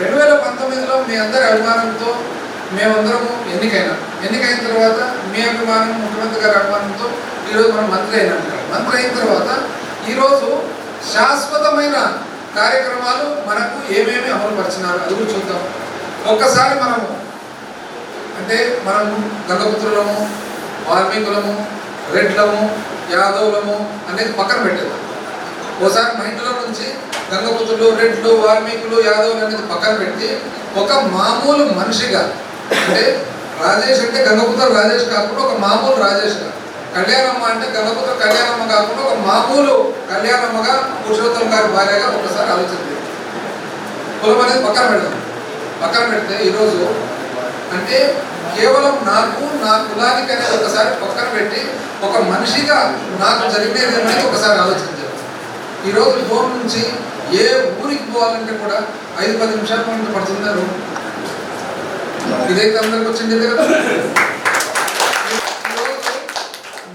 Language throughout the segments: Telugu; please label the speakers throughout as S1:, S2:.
S1: రెండు వేల పంతొమ్మిదిలో మీ అందరి అభిమానంతో మేమందరము ఎన్నికైనా. ఎన్నికైన తర్వాత మీ అభిమానం ముఖ్యమంత్రి గారి అభిమానంతో ఈరోజు మనం మంత్రి అయినాం. మంత్రి అయిన తర్వాత ఈరోజు శాశ్వతమైన కార్యక్రమాలు మనకు ఏమేమి అమలుపరిచినారు అది కూడా చూద్దాం. ఒక్కసారి మనము అంటే మనము గంగపుత్రులము వాల్మీకులము రెడ్లము యాదవులము అనేది పక్కన పెట్టేది ఒకసారి మా ఇంట్లో నుంచి గంగపుతులు రెడ్లు వాల్మీకులు యాదవులు అనేది పక్కన పెట్టి ఒక మామూలు మనిషిగా అంటే రాజేష్ అంటే గంగపుత్ర రాజేష్ కాకుండా ఒక మామూలు రాజేష్గా కళ్యాణమ్మ అంటే గంగపుత్ర కళ్యాణమ్మ కాకుండా ఒక మామూలు కళ్యాణమ్మగా పురుషోత్తం గారి భార్యగా ఒకసారి ఆలోచించింది కులం అనేది పక్కన పెడదాం. పక్కన పెడితే ఈరోజు అంటే కేవలం నాకు నా కులానికి అనేది ఒకసారి పక్కన పెట్టి ఒక మనిషిగా నాకు జరిగేది అనేది ఒకసారి ఆలోచించారు ఈరోజు ఫోన్ నుంచి ఏ ఊరికి పోవాలంటే కూడా ఐదు పది నిమిషాల ముందు పడుతున్నారు ఇదైతే అందరికి వచ్చింది కదా.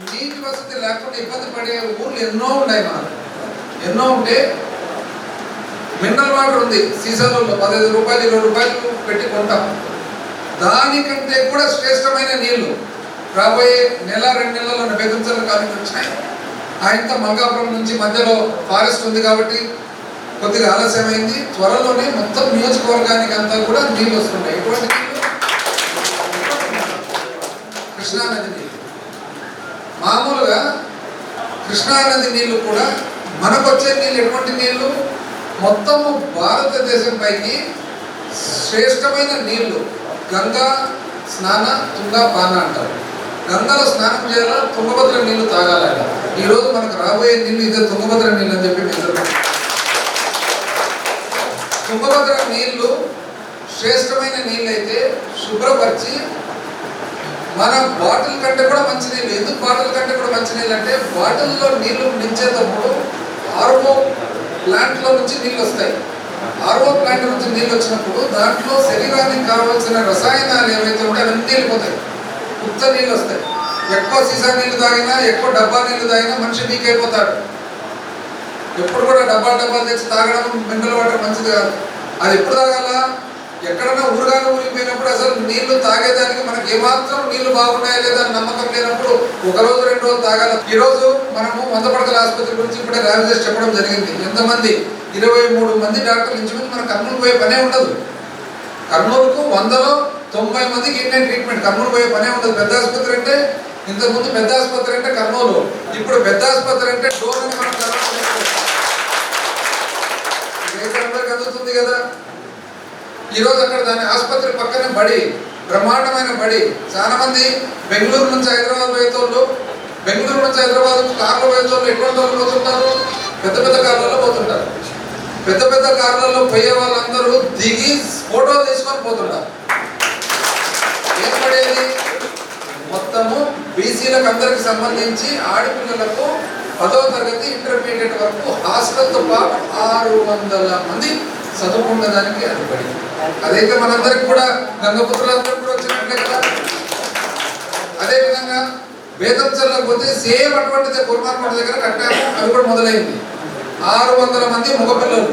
S1: నీటి వసతి లేకుండా ఇబ్బంది పడే ఊర్లు ఎన్నో ఉన్నాయి మనకు ఎన్నో ఉంటే మినరల్ వాటర్ ఉంది. సీజన్లలో పదహైదు రూపాయలు ఇరవై రూపాయలు పెట్టి కొంటాం. దానికంటే కూడా శ్రేష్టమైన నీళ్ళు రాబోయే నెల రెండు నెలల్లో బెదంచల కాలం వచ్చినాయి ఆయనతో మల్కాపురం నుంచి మధ్యలో ఫారెస్ట్ ఉంది కాబట్టి కొద్దిగా ఆలస్యమైంది. త్వరలోనే మొత్తం నియోజకవర్గానికి అంతా కూడా నీళ్ళు వస్తున్నాయి. ఎటువంటి నీళ్ళు? కృష్ణానది నీళ్ళు. మామూలుగా కృష్ణానది నీళ్ళు కూడా మనకు వచ్చే నీళ్ళు ఎటువంటి నీళ్ళు మొత్తము భారతదేశం పైకి శ్రేష్టమైన నీళ్ళు గంగా స్నాన తుంగా పాన అంటారు. గంగలో స్నానం చేయాలా? తుంగభద్ర నీళ్ళు తాగాలంట. ఈరోజు మనకు రాబోయే నీళ్ళు ఇదే తుంగభద్ర నీళ్ళు తుంగభద్ర నీళ్ళు శ్రేష్టమైన నీళ్ళు అయితే శుభ్రపరిచి మన బాటిల్ కంటే కూడా మంచి నీళ్ళు. ఎందుకు బాటిల్ కంటే కూడా మంచి నీళ్ళు అంటే బాటిల్లో నీళ్ళు నించేటప్పుడు ఆర్ఓ ప్లాంట్లో నుంచి నీళ్ళు వస్తాయి. ఆర్ఓ ప్లాంట్ నుంచి నీళ్ళు వచ్చినప్పుడు దాంట్లో శరీరానికి కావాల్సిన రసాయనాలు ఏవైతే ఉంటాయో అవన్నీ వెళ్ళిపోతాయి. ఉత్త నీళ్ళు వస్తాయి. ఎక్కువ సీసా నీళ్ళు తాగినా ఎక్కువ డబ్బా నీళ్ళు తాగినా మనిషి వీక్ అయిపోతాడు. ఎప్పుడు కూడా డబ్బా డబ్బాలు తెచ్చి తాగడం మినరల్ వాటర్ మంచిది కాదు. అది ఎప్పుడు తాగాల? ఎక్కడైనా ఊరుగానే ఊరిపోయినప్పుడు అసలు నీళ్ళు తాగేదానికి మనకి ఏమాత్రం నీళ్ళు బాగున్నాయా లేదా నమ్మకం లేనప్పుడు ఒక రోజు రెండు రోజులు తాగాల. ఈ రోజు మనము వంద పడకల ఆసుపత్రి గురించి ఇప్పుడే ర్యాలీ చెప్పడం జరిగింది. ఎంతమంది? ఇరవై మూడు మంది డాక్టర్లు ముందు మన కర్నూలు పోయే పనే ఉండదు. కర్నూలుకు వందలో తొంభై మందికి ఇండియన్ ట్రీట్మెంట్ కర్నూలు పోయే పనే ఉండదు. పెద్ద ఆసుపత్రి అంటే ఇంతకుముందు పెద్ద ఆసుపత్రి అంటే కర్నూలు. ఇప్పుడు పెద్ద ఆసుపత్రి అంటే డోర్ అని మనం జరుగుతుంది కదా? ఈరోజు అక్కడ దాని ఆసుపత్రి పక్కనే బడి బ్రహ్మాండమైన బడి. చాలా మంది బెంగళూరు నుంచి హైదరాబాద్ పోయేతోళ్ళు బెంగళూరు నుంచి హైదరాబాద్ కార్లో పోయేతోళ్ళు ఎటువంటి వాళ్ళు పోతుంటారు? పెద్ద పెద్ద కార్లలో పోతుంటారు. పెద్ద పెద్ద కార్లలో పోయే వాళ్ళందరూ దిగి ఫోటోలు తీసుకొని పోతుంటారు. ఏం పడేది? మొత్తము బీసీలకు అందరికి సంబంధించి ఆడపిల్లలకు పదవ తరగతి ఇంటర్మీడియట్ వరకు హాస్టల్తో పాటు ఆరు వందల మంది చదువుకున్నదానికి అది అదైతే మనందరికి కూడా గంగపుత్రులందరికీ కూడా వచ్చినట్లే కదా? అదేవిధంగా వేదం చల్లకపోతే సేమ్ అటువంటిదే కుర్మార్పడ దగ్గర కట్టాము అది కూడా మొదలైంది. ఆరు వందల మంది మగపిల్లలు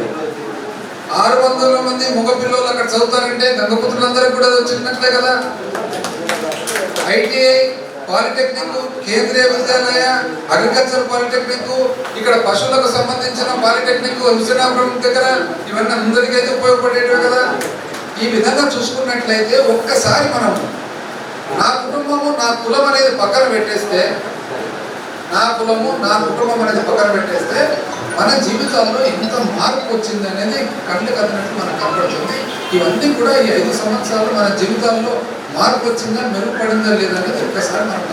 S1: ఆరు వందల మంది మగపిల్లలు అక్కడ చదువుతారంటే గంగపుత్రులందరికీ కూడా అది వచ్చినట్లే కదా? ITI polytechnic Kendriya Vidyalaya agriculture polytechnic ఇక్కడ పశువులకు సంబంధించిన పాలిటెక్నిక్ హుసేనాపురం దగ్గర ఇవన్నీ ముందరికైతే ఉపయోగపడేటివి కదా. ఈ విధంగా చూసుకున్నట్లయితే ఒక్కసారి మనం నా కుటుంబము నా కులం అనేది పక్కన పెట్టేస్తే నా కులము నా కుటుంబం అనేది పక్కన పెట్టేస్తే మన జీవితాల్లో ఎంత మార్పు వచ్చింది అనేది కళ్ళు కదినట్టు మనకు కనపడుతుంది. ఇవన్నీ కూడా ఈ ఐదు సంవత్సరాలు మన జీవితాల్లో మార్పు వచ్చిందా మెరుగుపడిందా లేదా అనేది ఒక్కసారి మనం